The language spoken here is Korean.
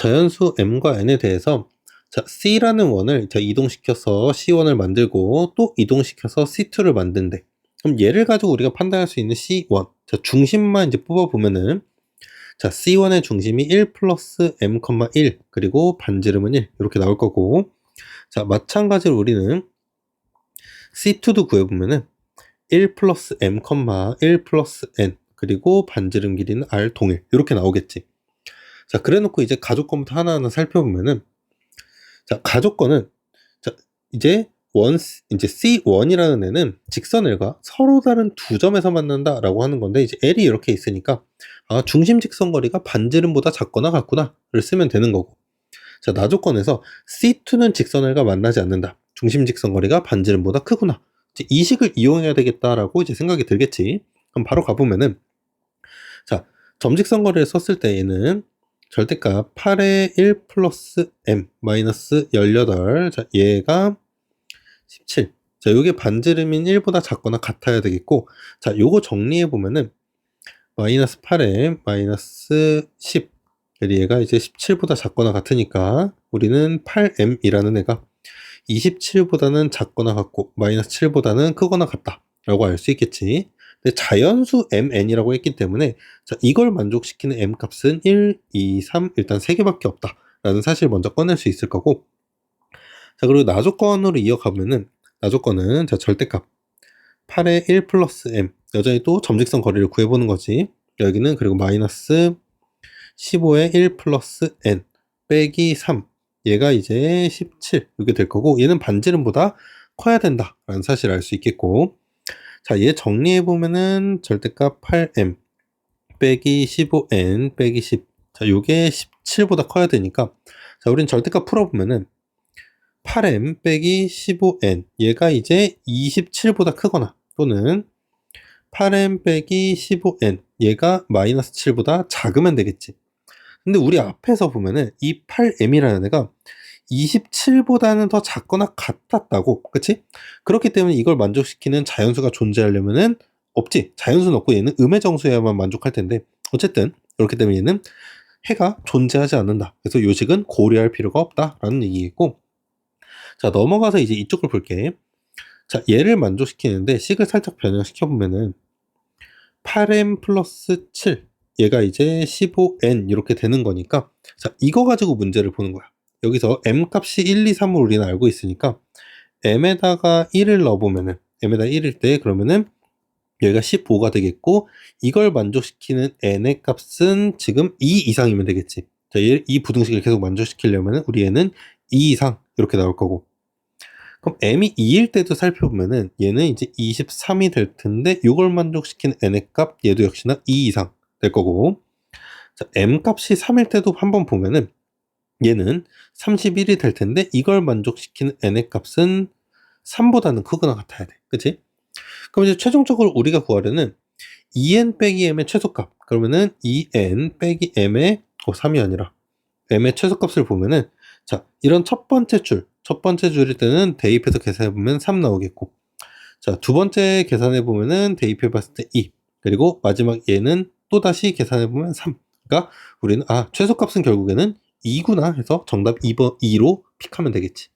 자연수 m과 n에 대해서 자, c라는 원을 자, 이동시켜서 c1을 만들고 또 이동시켜서 c2를 만든대. 그럼 얘를 가지고 우리가 판단할 수 있는 c1. 자, 중심만 이제 뽑아보면은 자, c1의 중심이 1 플러스 m, 1 그리고 반지름은 1 이렇게 나올 거고 자, 마찬가지로 우리는 c2도 구해보면은 1 플러스 m, 1 플러스 n 그리고 반지름 길이는 r 동일 이렇게 나오겠지. 자, 그래 놓고 이제 가족권부터 하나하나 살펴보면은 자, 가족권은 자, 이제 원 이제 C1이라는 애는 직선을과 서로 다른 두 점에서 만난다라고 하는 건데 이제 L이 이렇게 있으니까 아, 중심 직선 거리가 반지름보다 작거나 같구나를 쓰면 되는 거고. 자, 나조건에서 C2는 직선을과 만나지 않는다. 중심 직선 거리가 반지름보다 크구나. 이제 이 식을 이용해야 되겠다라고 이제 생각이 들겠지. 그럼 바로 가보면은 자, 점직선 거리를 썼을 때 얘는 절대값 8의 1 플러스 m 마이너스 18. 자, 얘가 17. 자, 요게 반지름인 1보다 작거나 같아야 되겠고, 자, 요거 정리해 보면은 마이너스 8m 마이너스 10. 얘가 이제 17보다 작거나 같으니까 우리는 8m이라는 애가 27보다는 작거나 같고 마이너스 7보다는 크거나 같다 라고 알 수 있겠지. 근데 자연수 mn이라고 했기 때문에 자, 이걸 만족시키는 m 값은 1, 2, 3 일단 3개밖에 없다라는 사실 먼저 꺼낼 수 있을 거고. 자 그리고 나조건으로 이어가면은 나조건은 자 절대값. 8의 1 플러스 m. 여전히 또 점직선 거리를 구해보는 거지. 여기는 그리고 마이너스 15의 1 플러스 n 빼기 3 얘가 이제 17 이렇게 될 거고 얘는 반지름보다 커야 된다라는 사실을 알수 있겠고 자, 얘 정리해 보면은 절대값 8m 빼기 15n 빼기 10. 자, 요게 17보다 커야 되니까 자, 우린 절대값 풀어 보면은 8m 빼기 15n 얘가 이제 27보다 크거나 또는 8m 빼기 15n 얘가 마이너스 7보다 작으면 되겠지. 근데 우리 앞에서 보면은 이 8m이라는 애가 27보다는 더 작거나 같았다고. 그치? 그렇기 때문에 이걸 만족시키는 자연수가 존재하려면은 없지. 자연수는 없고 얘는 음의 정수여야만 만족할 텐데. 어쨌든, 그렇기 때문에 얘는 해가 존재하지 않는다. 그래서 요식은 고려할 필요가 없다라는 얘기겠고. 자, 넘어가서 이제 이쪽을 볼게. 자, 얘를 만족시키는데 식을 살짝 변형시켜 보면은 8m 플러스 7. 얘가 이제 15n 이렇게 되는 거니까 자 이거 가지고 문제를 보는 거야 여기서 m 값이 1, 2, 3을 우리는 알고 있으니까 m에다가 1을 넣어보면은 m에다 1일 때 그러면은 여기가 15가 되겠고 이걸 만족시키는 n의 값은 지금 2 이상이면 되겠지. 자, 이 부등식을 계속 만족시키려면 우리 애는 2 이상 이렇게 나올 거고. 그럼 m이 2일 때도 살펴보면은 얘는 이제 23이 될 텐데 이걸 만족시키는 n의 값 얘도 역시나 2 이상 될 거고. 자, m 값이 3일 때도 한번 보면은 얘는 31이 될 텐데 이걸 만족시키는 n의 값은 3보다는 크거나 같아야 돼. 그치? 그럼 이제 최종적으로 우리가 구하려는 2n 빼기 m의 최소값. 그러면은 2n 빼기 m의 어, 3이 아니라 m의 최소값을 보면은 자 이런 첫 번째 줄, 첫 번째 줄일 때는 대입해서 계산해 보면 3 나오겠고 자 두 번째 계산해 보면은 대입해 봤을 때 2. 그리고 마지막 얘는 또 다시 계산해 보면 3. 그러니까 우리는 아 최소값은 결국에는 2구나 해서 정답 2번 2로 픽하면 되겠지.